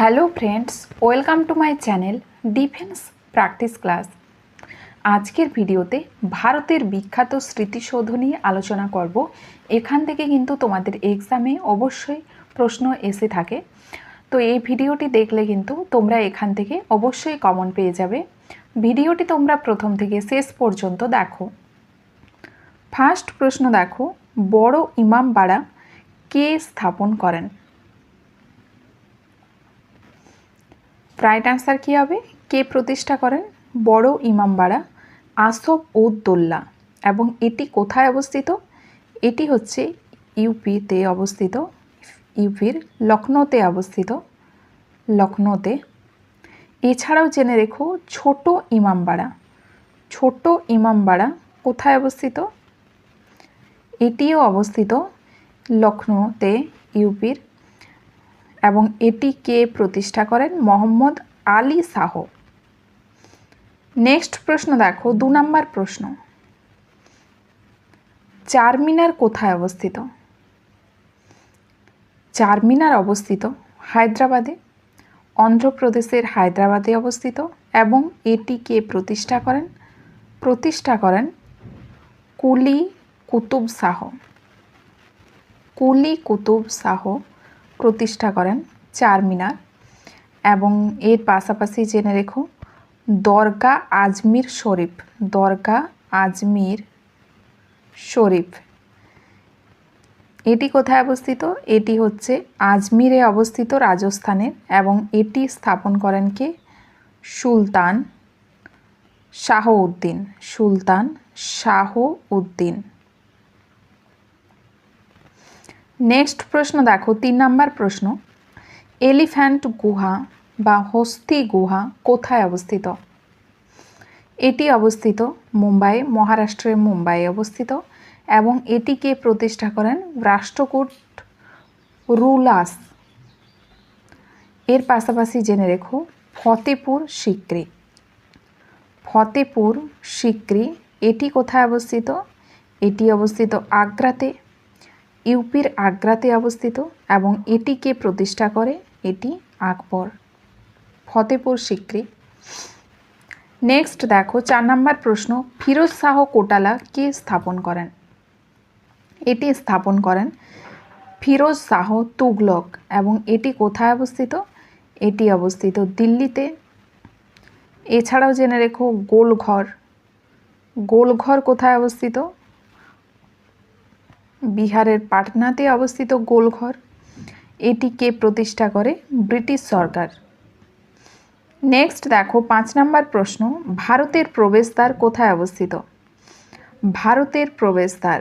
Hello friends, welcome to my channel defence practice class. আজকের ভিডিওতে ভারতের বিখ্যাত স্মৃতিসৌধ নিয়ে আলোচনা করব। এখান থেকে কিন্তু তোমাদের এক্সামে অবশ্যই প্রশ্ন এসে থাকে। তো এই ভিডিওটি দেখলে কিন্তু তোমরা এখান থেকে অবশ্যই কমন পেয়ে যাবে। ভিডিওটি তোমরা প্রথম থেকে শেষ পর্যন্ত দেখো। ফার্স্ট প্রশ্ন দেখো, বড় ইমামবাড়া কে স্থাপন করেন? রাইট অ্যান্সার কী হবে? কে প্রতিষ্ঠা করেন? বড় ইমামবাড়া আসফ উদ্দোল্লা এবং এটি কোথায় অবস্থিত? এটি হচ্ছে ইউপিতে অবস্থিত, ইউপির লখনৌতে অবস্থিত, লখনৌতে। এছাড়াও জেনে রেখো, ছোট ইমামবাড়া ছোট ইমামবাড়া কোথায় অবস্থিত? এটিও অবস্থিত লখনৌতে, ইউপির এবং এটি কে প্রতিষ্ঠা করেন? মোহাম্মদ আলী শাহ। নেক্সট প্রশ্ন দেখো, দু নম্বর প্রশ্ন। চারমিনার কোথায় অবস্থিত? চারমিনার অবস্থিত হায়দ্রাবাদে, অন্ধ্রপ্রদেশের হায়দ্রাবাদে অবস্থিত এবং এটি কে প্রতিষ্ঠা করেন? প্রতিষ্ঠা করেন কুলি কুতুব শাহ। কুলি কুতুব শাহ প্রতিষ্ঠা করেন চার মিনার এবং এর পাশাপাশি জেনে রেখো, দরগা আজমির শরীফ, দরগা আজমির শরীফ। এটি কোথায় অবস্থিত? এটি হচ্ছে আজমিরে অবস্থিত রাজস্থানের এবং এটি স্থাপন করেন কে? সুলতান শাহ উদ্দিন। সুলতান শাহ উদ্দিন। নেক্সট প্রশ্ন দেখো, তিন নাম্বার প্রশ্ন। এলিফ্যান্ট গুহা বা হস্তি গুহা কোথায় অবস্থিত? এটি অবস্থিত মুম্বাই, মহারাষ্ট্রের মুম্বাই অবস্থিত এবং এটিকে প্রতিষ্ঠা করেন? রাষ্ট্রকূট রুলাস। এর পাশাপাশি জেনে রেখো, ফতেপুর সিক্রি। ফতেপুর সিক্রি, এটি কোথায় অবস্থিত? এটি অবস্থিত আগ্রাতে। ইউপির আগ্রাতে অবস্থিত এবং এটিকে প্রতিষ্ঠা করে এটি আকবর। ফতেপুর সিক্রি। নেক্সট দেখো, চার নম্বর প্রশ্ন, ফিরোজ শাহ কোটালা কে স্থাপন করেন? এটি স্থাপন করেন ফিরোজ শাহ তুগলক এবং এটি কোথায় অবস্থিত? এটি অবস্থিত দিল্লিতে। এছাড়াও জেনে রেখো, গোলঘর। গোলঘর কোথায় অবস্থিত? বিহারের পাটনাতে অবস্থিত গোলঘর। এটিকে প্রতিষ্ঠা করে ব্রিটিশ সরকার। নেক্সট দেখো, পাঁচ নম্বর প্রশ্ন, ভারতের প্রবেশদ্বার কোথায় অবস্থিত? ভারতের প্রবেশদ্বার।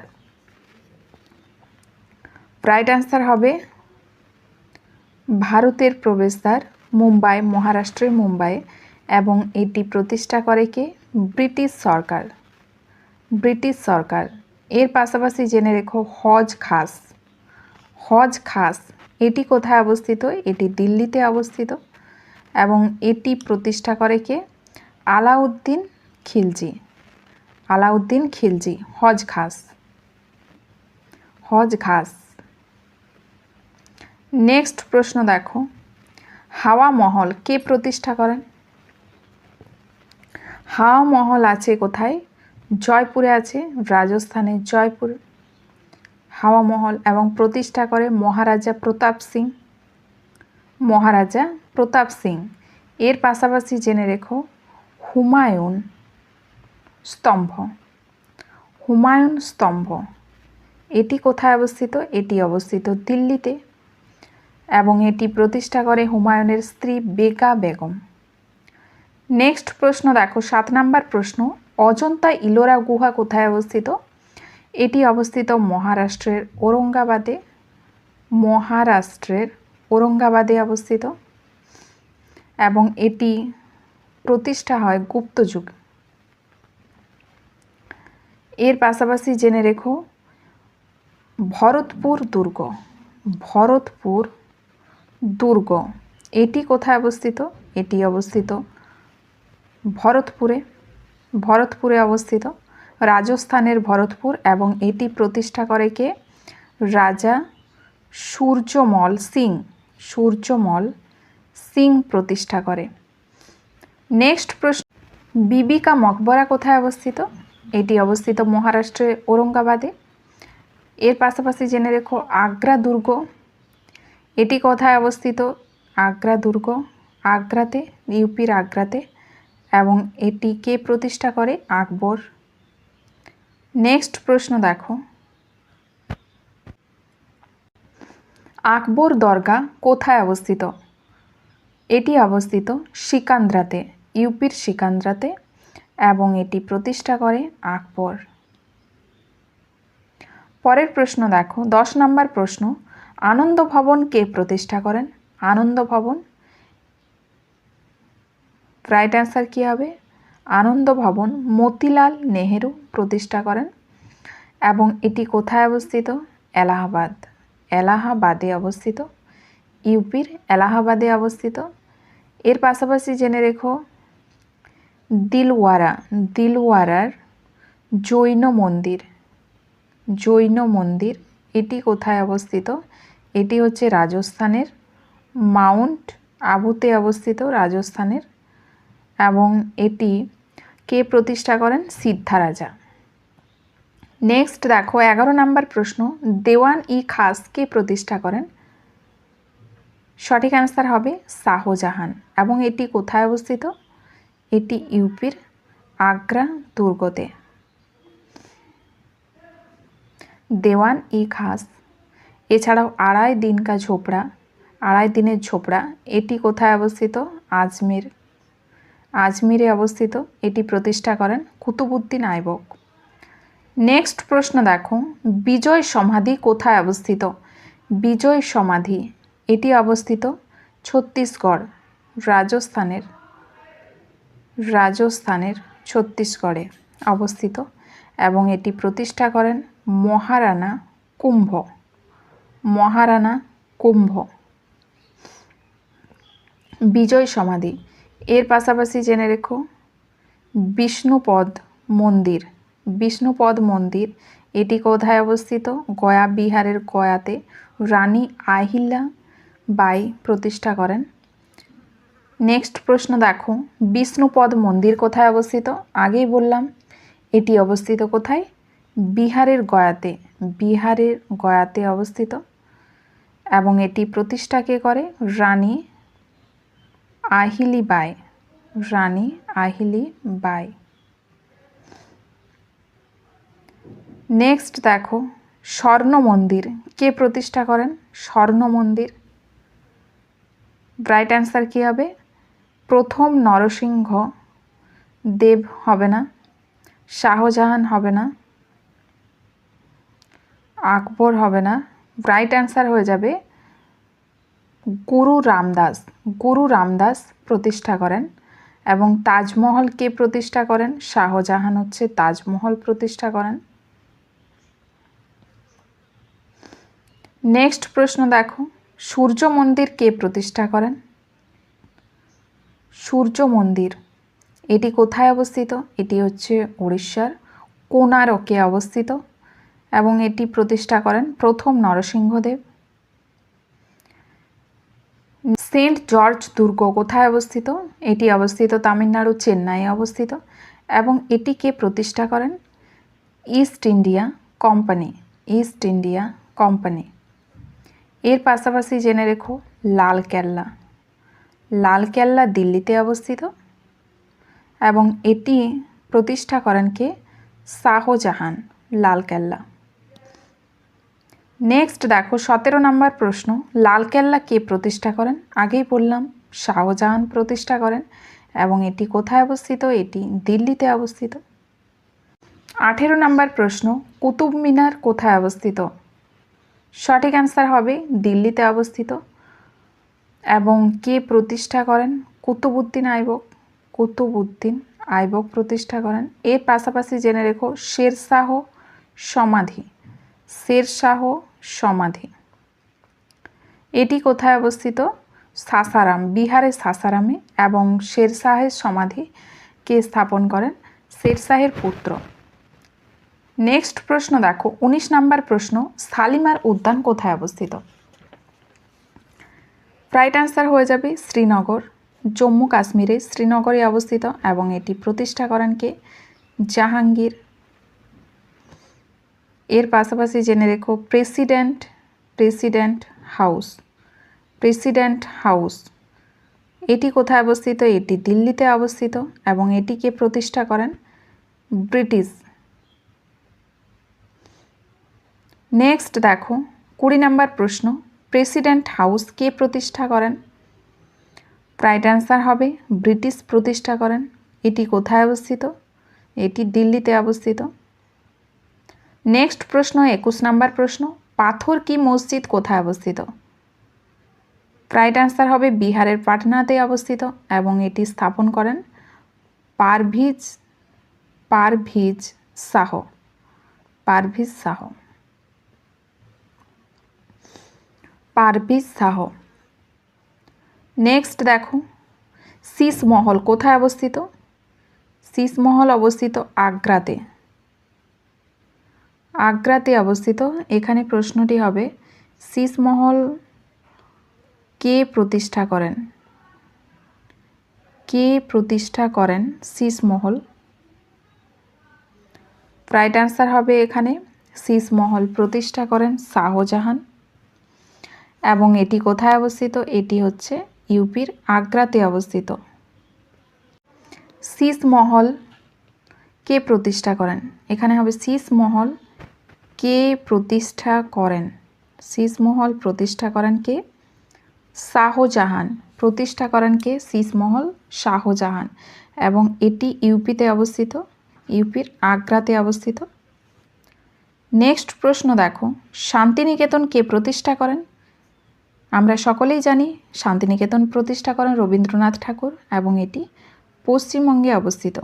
রাইট অ্যান্সার হবে, ভারতের প্রবেশদ্বার মুম্বাই, মহারাষ্ট্রের মুম্বাই এবং এটি প্রতিষ্ঠা করে কে? ব্রিটিশ সরকার। ব্রিটিশ সরকার। এর পাশাপাশি জেনে রেখো হজ খাস। হজ খাস, এটি কোথায় অবস্থিত? এটি দিল্লিতে অবস্থিত। এবং এটি প্রতিষ্ঠা করে কে? আলাউদ্দিন খিলজি। আলাউদ্দিন খিলজি, হজ খাস। হজ খাস। নেক্সট প্রশ্ন দেখো। হাওয়া মহল কে প্রতিষ্ঠা করেন? হাওয়া মহল আছে কোথায়? জয়পুরে আছে রাজস্থানের জয়পুর। হাওয়া মহল এবং প্রতিষ্ঠা করে মহারাজা প্রতাপ সিং। মহারাজা প্রতাপ সিং, এর পাশাপাশি জেনে রেখো, হুমায়ুন স্তম্ভ। হুমায়ুন স্তম্ভ, এটি কোথায় অবস্থিত? এটি অবস্থিত দিল্লিতে এবং এটি প্রতিষ্ঠা করে হুমায়ুনের স্ত্রী বেকা বেগম। নেক্সট প্রশ্ন দেখো, সাত নাম্বার প্রশ্ন। অজন্তা ইলোরা গুহা কোথায় অবস্থিত? এটি অবস্থিত মহারাষ্ট্রের ঔরঙ্গাবাদে। মহারাষ্ট্রের ঔরঙ্গাবাদে অবস্থিত। এবং এটি প্রতিষ্ঠা হয় গুপ্ত যুগ। এর পাশাপাশি জেনে রেখো, ভরতপুর দুর্গ। ভরতপুর দুর্গ, এটি কোথায় অবস্থিত? এটি অবস্থিত ভরতপুরে। ভরতপুরে অবস্থিত। রাজস্থানের ভরতপুর এবং এটি প্রতিষ্ঠা করে কে? রাজা সূর্যমল সিং। সূর্যমল সিং প্রতিষ্ঠা করে। নেক্সট প্রশ্ন। বিবিকা মকবরা কোথায় অবস্থিত? এটি অবস্থিত মহারাষ্ট্রের ঔরঙ্গাবাদে। এর পাশাপাশি জেনে রেখো, আগ্রা দুর্গ। এটি কোথায় অবস্থিত? আগ্রা দুর্গ। আগ্রাতে, ইউপির আগ্রাতে। এবং এটি কে প্রতিষ্ঠা করে? আকবর। নেক্সট প্রশ্ন দেখো। আকবর দরগা কোথায় অবস্থিত? এটি অবস্থিত সিকান্দ্রাতে, ইউপির সিকান্দ্রাতে এবং এটি প্রতিষ্ঠা করে আকবর। পরের প্রশ্ন দেখো। দশ নম্বর প্রশ্ন, আনন্দ ভবন কে প্রতিষ্ঠা করেন? আনন্দ ভবন রাইট অ্যান্সার কী হবে? আনন্দ ভবন মতিলাল নেহেরু প্রতিষ্ঠা করেন এবং এটি কোথায় অবস্থিত? এলাহাবাদ। এলাহাবাদে অবস্থিত। ইউপির এলাহাবাদে অবস্থিত। এর পাশাপাশি জেনে রেখো, দিলওয়ারা, দিলওয়ারার জৈন মন্দির। জৈন মন্দির, এটি কোথায় অবস্থিত? এটি হচ্ছে রাজস্থানের মাউন্ট আবুতে অবস্থিত রাজস্থানের এবং এটি কে প্রতিষ্ঠা করেন? সিদ্ধা রাজা নেক্সট দেখো, এগারো নাম্বার প্রশ্ন, দেওয়ান ই খাস কে প্রতিষ্ঠা করেন? সঠিক অ্যান্সার হবে শাহজাহান। এবং এটি কোথায় অবস্থিত? এটি ইউপির আগ্রা দুর্গতে। দেওয়ান ই খাস। এছাড়াও আড়াই দিন কা ঝোপড়া, আড়াই দিনের ঝোপড়া, এটি কোথায় অবস্থিত? আজমির আজমিরে অবস্থিত এটি প্রতিষ্ঠা করেন কুতুবুদ্দিন আইবক। নেক্সট প্রশ্ন দেখো, বিজয় সমাধি কোথায় অবস্থিত? বিজয় সমাধি, এটি অবস্থিত ছত্তিশগড়, রাজস্থানের রাজস্থানের ছত্তিশগড়ে অবস্থিত এবং এটি প্রতিষ্ঠা করেন মহারানা কুম্ভ মহারানা কুম্ভ। বিজয় সমাধি এর পাশাপাশি জেনে রেখো, বিষ্ণুপদ মন্দির। বিষ্ণুপদ মন্দির, এটি কোথায় অবস্থিত? গয়া, বিহারের গয়াতে রানী আহিল্যা বাই প্রতিষ্ঠা করেন। নেক্সট প্রশ্ন দেখো, বিষ্ণুপদ মন্দির কোথায় অবস্থিত? আগেই বললাম, এটি অবস্থিত কোথায়? বিহারের গয়াতে। বিহারের গয়াতে অবস্থিত। এবং এটি প্রতিষ্ঠা কে করে? রানী আহিলি বাই রানী আহিলি বাই। নেক্সট দেখো, স্বর্ণ মন্দির, কে প্রতিষ্ঠা করেন? স্বর্ণ মন্দির। রাইট অ্যান্সার কী হবে? প্রথম নরসিংহ, দেব হবে না, শাহজাহান হবে না, আকবর হবে না। রাইট অ্যান্সার হয়ে যাবে গুরু রামদাস গুরু রামদাস প্রতিষ্ঠা করেন এবং তাজমহল কে প্রতিষ্ঠা করেন? শাহজাহান হচ্ছে তাজমহল প্রতিষ্ঠা করেন। নেক্সট প্রশ্ন দেখো, সূর্য মন্দির কে প্রতিষ্ঠা করেন? সূর্য মন্দির, এটি কোথায় অবস্থিত? এটি হচ্ছে উড়িষ্যার কোনারকে অবস্থিত এবং এটি প্রতিষ্ঠা করেন প্রথম নরসিংহদেব। সেন্ট জর্জ দুর্গ কোথায় অবস্থিত? এটি অবস্থিত তামিলনাড়ু, চেন্নাইয়ে অবস্থিত এবং এটিকে প্রতিষ্ঠা করেন East India Company, East India Company. এর পাশাপাশি জেনে রেখো লালকেল্লা লালকেল্লা দিল্লিতে অবস্থিত এবং এটি প্রতিষ্ঠা করেন কে? শাহজাহান লালকেল্লা নেক্সট দেখো, সতেরো নম্বর প্রশ্ন লালকেল্লা কে প্রতিষ্ঠা করেন? আগেই বললাম, শাহজাহান প্রতিষ্ঠা করেন এবং এটি কোথায় অবস্থিত? এটি দিল্লিতে অবস্থিত। আঠেরো নম্বর প্রশ্ন, কুতুব মিনার কোথায় অবস্থিত? সঠিক অ্যান্সার হবে দিল্লিতে অবস্থিত। এবং কে প্রতিষ্ঠা করেন? কুতুবুদ্দিন আইবক। কুতুবুদ্দিন আইবক প্রতিষ্ঠা করেন। এর পাশাপাশি জেনে রেখো শেরশাহ সমাধি। শেরশাহ সমাধি। এটি কোথায় অবস্থিত? সাসারাম, বিহারের সাসারামে এবং শেরশাহের সমাধি কে স্থাপন করেন? শেরশাহের পুত্র। নেক্সট প্রশ্ন দেখো, উনিশ নাম্বার প্রশ্ন শালিমার উদ্যান কোথায় অবস্থিত? রাইট আনসার হয়ে যাবে শ্রীনগর। জম্মু কাশ্মীরে শ্রীনগরে অবস্থিত এবং এটি প্রতিষ্ঠা করেন কে? জাহাঙ্গীর এর পাশাপাশি জেনে রেখো president president house. President house. এটি কোথায় অবস্থিত? এটি দিল্লিতে অবস্থিত এবং এটিকে প্রতিষ্ঠা করেন? ব্রিটিশ। নেক্সট দেখো, কুড়ি নাম্বার প্রশ্ন, প্রেসিডেন্ট হাউস কে প্রতিষ্ঠা করেন? রাইট অ্যান্সার হবে, ব্রিটিশ প্রতিষ্ঠা করেন। এটি কোথায় অবস্থিত? এটি দিল্লিতে অবস্থিত। নেক্সট প্রশ্ন, একুশ নাম্বার প্রশ্ন, পাথর কি মসজিদ কোথায় অবস্থিত? রাইট অ্যান্সার হবে বিহারের পাটনাতে অবস্থিত এবং এটি স্থাপন করেন পারভিজ পারভিজ শাহ। পারভিজ শাহ। পারভিজ শাহ। নেক্সট দেখো শীষমহল কোথায় অবস্থিত? শীষমহল অবস্থিত আগ্রাতে। আগ্রাতে অবস্থিত। এখানে প্রশ্নটি হবে শীষমহল কে প্রতিষ্ঠা করেন? কে প্রতিষ্ঠা করেন শীষমহল রাইট অ্যান্সার হবে এখানে শীষমহল প্রতিষ্ঠা করেন শাহজাহান। এবং এটি কোথায় অবস্থিত? এটি হচ্ছে ইউপির আগ্রাতে অবস্থিত। শীষমহল কে প্রতিষ্ঠা করেন? এখানে হবে শীষমহল কে প্রতিষ্ঠা করেন? শীষমহল প্রতিষ্ঠা করেন কে? শাহজাহান প্রতিষ্ঠা করেন কে? শীষমহল শাহজাহান। এবং এটি ইউপিতে অবস্থিত, ইউপির আগ্রাতে অবস্থিত। নেক্সট প্রশ্ন দেখো, শান্তিনিকেতন কে প্রতিষ্ঠা করেন? আমরা সকলেই জানি শান্তিনিকেতন প্রতিষ্ঠা করেন রবীন্দ্রনাথ ঠাকুর এবং এটি পশ্চিমবঙ্গে অবস্থিত।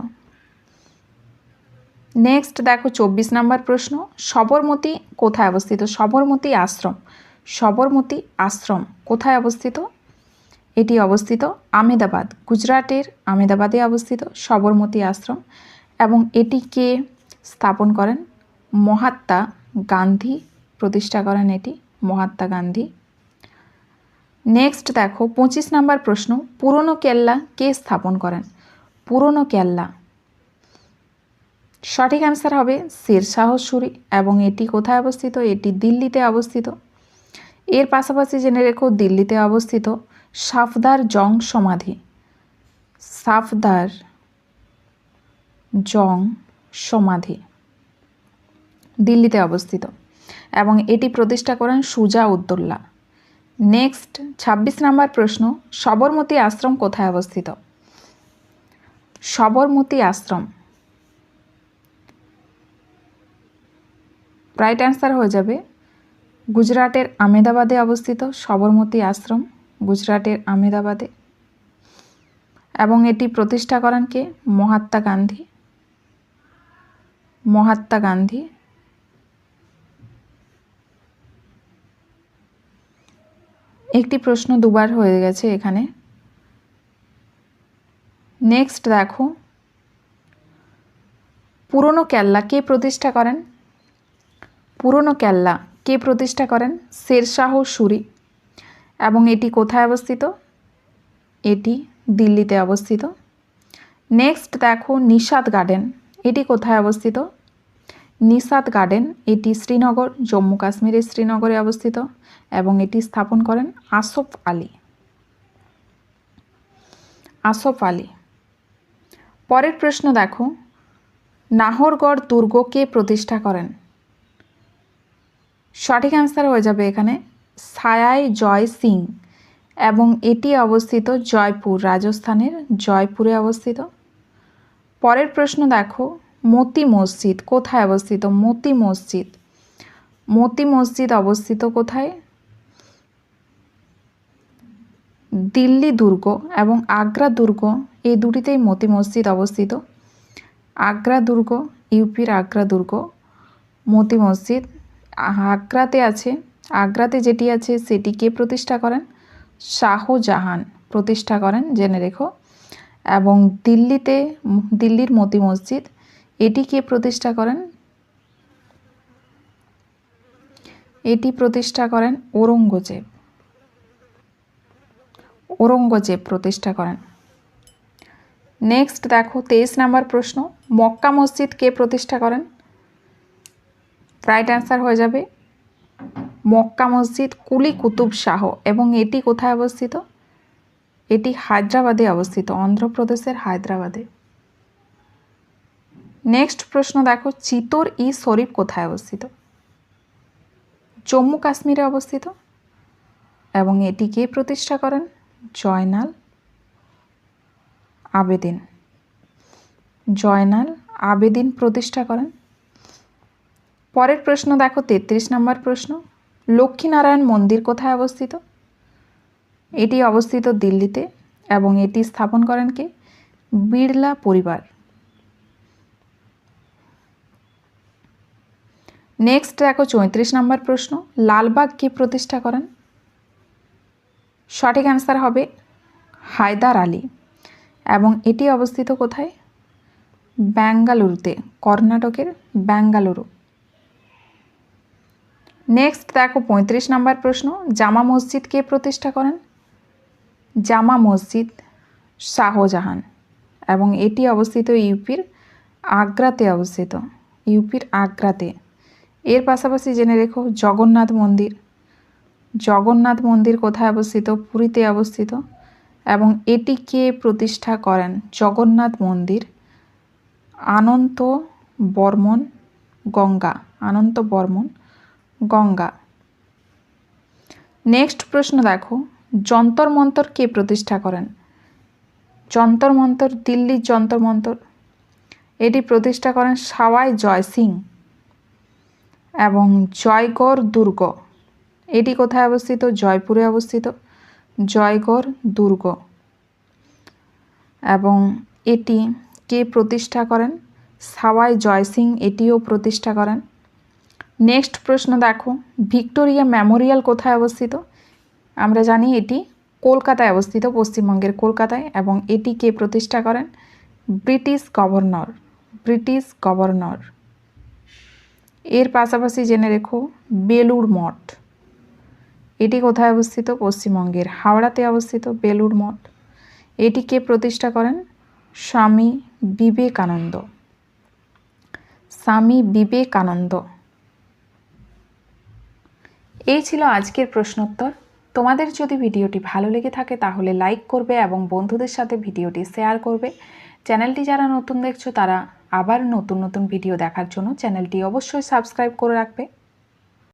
নেক্সট দেখো চব্বিশ নম্বর প্রশ্ন। সবরমতী কোথায় অবস্থিত? সবরমতী আশ্রম। সবরমতী আশ্রম কোথায় অবস্থিত? এটি অবস্থিত আমেদাবাদ গুজরাটের আমেদাবাদে অবস্থিত সবরমতী আশ্রম। এবং এটি কে স্থাপন করেন? মহাত্মা গান্ধী প্রতিষ্ঠা করেন এটি, মহাত্মা গান্ধী। নেক্সট দেখো পঁচিশ নাম্বার প্রশ্ন, পুরনো কেল্লা কে স্থাপন করেন? পুরনো কেল্লা। সঠিক অ্যান্সার হবে শেরশাহ সুরি এবং এটি কোথায় অবস্থিত? এটি দিল্লিতে অবস্থিত। এর পাশাপাশি জেনে রেখো, দিল্লিতে অবস্থিত সাফদার জং সমাধি। সাফদার জং সমাধি দিল্লিতে অবস্থিত এবং এটি প্রতিষ্ঠা করেন সুজা উদ্দোল্লা নেক্সট ছাব্বিশ নাম্বার প্রশ্ন, সবরমতী আশ্রম কোথায় অবস্থিত? সবরমতী আশ্রম। রাইট অ্যান্সার হয়ে যাবে। গুজরাটের আমেদাবাদে অবস্থিত সবরমতী আশ্রম, গুজরাটের আমেদাবাদে। এবং এটি প্রতিষ্ঠা করেন কে? মহাত্মা গান্ধী। মহাত্মা গান্ধী। একটি প্রশ্ন দুবার হয়ে গেছে এখানে। নেক্সট দেখো। পুরনো কেল্লা কে প্রতিষ্ঠা করেন? পুরনো কেল্লা কে প্রতিষ্ঠা করেন? শেরশাহ সুরি। এবং এটি কোথায় অবস্থিত? এটি দিল্লিতে অবস্থিত। নেক্সট দেখো নিষাদ গার্ডেন। এটি কোথায় অবস্থিত? নিষাদ গার্ডেন এটি শ্রীনগর, জম্মু কাশ্মীরের শ্রীনগরে অবস্থিত এবং এটি স্থাপন করেন আসফ আলী। আসফ আলী। পরের প্রশ্ন দেখো, নাহরগড় দুর্গ কে প্রতিষ্ঠা করেন? সঠিক অ্যান্সার হয়ে যাবে এখানে, সায়াই জয় সিং এবং এটি অবস্থিত জয়পুর, রাজস্থানের জয়পুরে অবস্থিত। পরের প্রশ্ন দেখো, মতি মসজিদ কোথায় অবস্থিত? মতি মসজিদ। মতি মসজিদ অবস্থিত কোথায়? দিল্লি দুর্গ এবং আগ্রা দুর্গ, এই দুটিতেই মতি মসজিদ অবস্থিত। আগ্রা দুর্গ, ইউপির আগ্রা দুর্গ, মতি মসজিদ আগ্রাতে আছে। আগ্রাতে যেটি আছে সেটি কে প্রতিষ্ঠা করেন শাহজাহান। প্রতিষ্ঠা করেন, জেনে রেখো। এবং দিল্লিতে, দিল্লির মতি মসজিদ এটি কে প্রতিষ্ঠা করেন, এটি প্রতিষ্ঠা করেন ঔরঙ্গজেব। ঔরঙ্গজেব প্রতিষ্ঠা করেন। নেক্সট দেখো, তেইশ নাম্বার প্রশ্ন, মক্কা মসজিদ কে প্রতিষ্ঠা করেন রাইট অ্যান্সার হয়ে যাবে। মক্কা মসজিদ কুলি কুতুব শাহ এবং এটি কোথায় অবস্থিত? এটি হায়দ্রাবাদে অবস্থিত, অন্ধ্রপ্রদেশের হায়দ্রাবাদে। নেক্সট প্রশ্ন দেখো, চিতোর ই শরীফ কোথায় অবস্থিত? জম্মু কাশ্মীরে অবস্থিত। এবং এটি কে প্রতিষ্ঠা করেন? জয়নাল আবেদিন। জয়নাল আবেদিন প্রতিষ্ঠা করেন। পরের প্রশ্ন দেখো, তেত্রিশ নম্বর প্রশ্ন। লক্ষ্মীনারায়ণ মন্দির কোথায় অবস্থিত? এটি অবস্থিত দিল্লিতে এবং এটি স্থাপন করেন কে? বিড়লা পরিবার। নেক্সট দেখো, চৌত্রিশ নম্বর প্রশ্ন। লালবাগ কে প্রতিষ্ঠা করেন? সঠিক অ্যান্সার হবে হায়দার আলী। এবং এটি অবস্থিত কোথায়? ব্যাঙ্গালুরুতে, কর্ণাটকের ব্যাঙ্গালুরু। নেক্সট দেখো পঁয়ত্রিশ নম্বর প্রশ্ন। জামা মসজিদ কে প্রতিষ্ঠা করেন জামা মসজিদ শাহজাহান এবং এটি অবস্থিত ইউপির আগ্রাতে অবস্থিত, ইউপির আগ্রাতে। এর পাশাপাশি জেনে রেখো, জগন্নাথ মন্দির। জগন্নাথ মন্দির কোথায় অবস্থিত? পুরীতে অবস্থিত এবং এটি কে প্রতিষ্ঠা করেন? জগন্নাথ মন্দির, আনন্ত বর্মন গঙ্গা, আনন্ত বর্মন গঙ্গা। নেক্সট প্রশ্ন দেখো, যন্তর মন্তর কে প্রতিষ্ঠা করেন? যন্তর মন্তর, দিল্লির যন্তর মন্তর। এটি প্রতিষ্ঠা করেন সাওয়াই জয় সিং এবং জয়গড় দুর্গ। এটি কোথায় অবস্থিত? জয়পুরে অবস্থিত। জয়গড় দুর্গ। এবং এটি কে প্রতিষ্ঠা করেন? সাওয়াই জয় সিং এটিও প্রতিষ্ঠা করেন। নেক্সট প্রশ্ন দেখো, ভিক্টোরিয়া মেমোরিয়াল কোথায় অবস্থিত? আমরা জানি এটি কলকাতায় অবস্থিত, পশ্চিমবঙ্গের কলকাতায়, এবং এটি কে প্রতিষ্ঠা করেন? British governor British governor. এর পাশাপাশি জেনে রেখো, বেলুড় মঠ। এটি কোথায় অবস্থিত? পশ্চিমবঙ্গের হাওড়াতে অবস্থিত বেলুড় মঠ। এটি কে প্রতিষ্ঠা করেন? স্বামী বিবেকানন্দ। স্বামী বিবেকানন্দ। এই ছিল আজকের প্রশ্নোত্তর। তোমাদের যদি ভিডিওটি ভালো লেগে থাকে তাহলে লাইক করবে এবং বন্ধুদের সাথে ভিডিওটি শেয়ার করবে। চ্যানেলটি যারা নতুন দেখছ তারা আবার নতুন নতুন ভিডিও দেখার জন্য চ্যানেলটি অবশ্যই সাবস্ক্রাইব করে রাখবে।